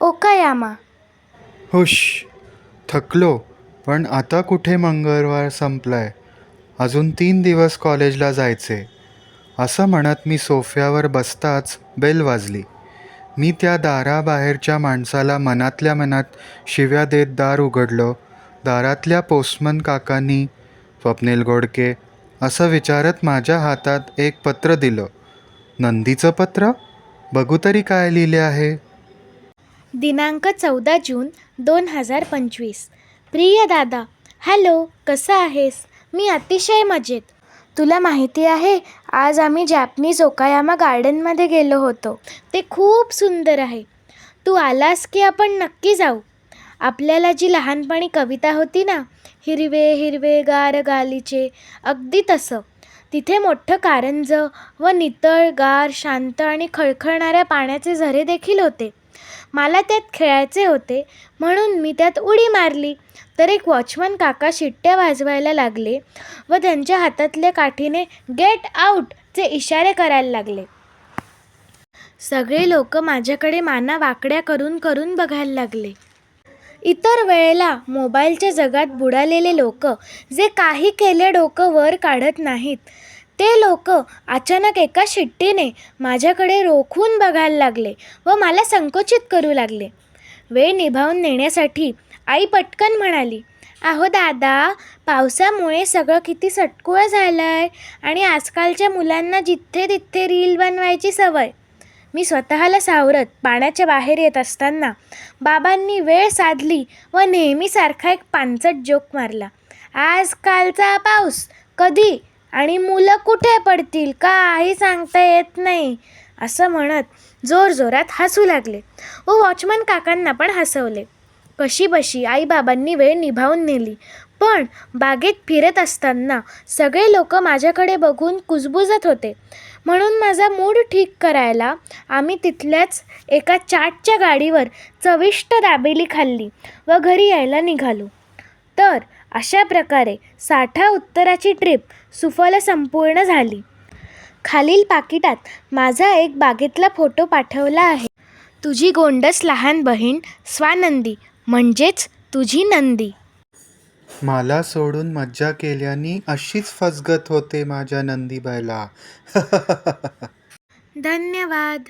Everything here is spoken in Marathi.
ओकायामा. हुश थकलो पण आता कुठे मंगळवार संपलाय? अजून तीन दिवस कॉलेजला जायचे. असं म्हणत मी सोफ्यावर बसताच बेल वाजली. मी त्या दाराबाहेरच्या माणसाला मनातल्या मनात शिव्या देत दार उघडलं. दारातल्या पोस्टमन काकांनी स्वप्नील गोडके असं विचारत माझ्या हातात एक पत्र दिलं. नंदीचं पत्र? बघू तरी काय लिहिले आहे. दिनांक चौदा जून दोन हजार पंचवीस. प्रिय दादा हॅलो कसा आहेस? मी अतिशय मजेत. तुला माहिती आहे आज आम्ही जॅपनीज ओकायामा गार्डनमध्ये गेलो होतो. ते खूप सुंदर आहे. तू आलास की आपण नक्की जाऊ? आपल्याला जी लहानपणी कविता होती ना हिरवे हिरवे गार गालीचे अगदी तसं. तिथे मोठं कारंज व नितळ गार शांत आणि खळखळणाऱ्या पाण्याचे झरे देखील होते. मला त्यात खेळायचे होते. म्हणून मी त्यात उडी मारली. तर एक वॉचमन काका शिट्ट्या वाजवायला लागले व त्यांच्या हातातल्या काठीने गेट आऊटचे इशारे करायला लागले. सगळे लोक माझ्याकडे माना वाकड्या करून करून बघायला लागले. इतर वेळेला मोबाईलच्या जगात बुडालेले लोक जे काही केले डोकं वर काढत नाहीत. ते लोक अचानक एका शिट्टीने माझ्याकडे रोखून बघायला लागले व मला संकोचित करू लागले. वेळ निभावून नेण्यासाठी आई पटकन म्हणाली अहो दादा पावसामुळे सगळं किती सटकुळं झालं आहे आणि आजकालच्या मुलांना जिथे तिथे रील बनवायची सवय. मी स्वतःला सावरत पाण्याच्या बाहेर येत असताना बाबांनी वेळ साधली व नेहमीसारखा एक पानचट जोक मारला. आजकालचा पाऊस कधी आणि मुलं कुठे पडतील? काही सांगता येत नाही. असं म्हणत जोरजोरात हसू लागले. व वॉचमन काकांना पण हसवले. कशी बशी आईबाबांनी वेळ निभावून नेली. पण बागेत फिरत असताना सगळे लोक माझ्याकडे बघून कुजबुजत होते. म्हणून माझा मूड ठीक करायला आम्ही तिथल्याच एका चाटच्या गाडीवर चविष्ट दाबेली खाल्ली व घरी यायला निघालो. तर अशा प्रकारे साठा उत्तराची ट्रिप सुफल संपूर्ण झाली. खालील पाकिटात माझा एक बागेतला फोटो पाठवला आहे. तुझी गोंडस लहान बहीण स्वानंदी म्हणजेच तुझी नंदी. मला सोडून मज्जा केल्यानी अशीच फसगत होते माझ्या नंदीबाईला. धन्यवाद.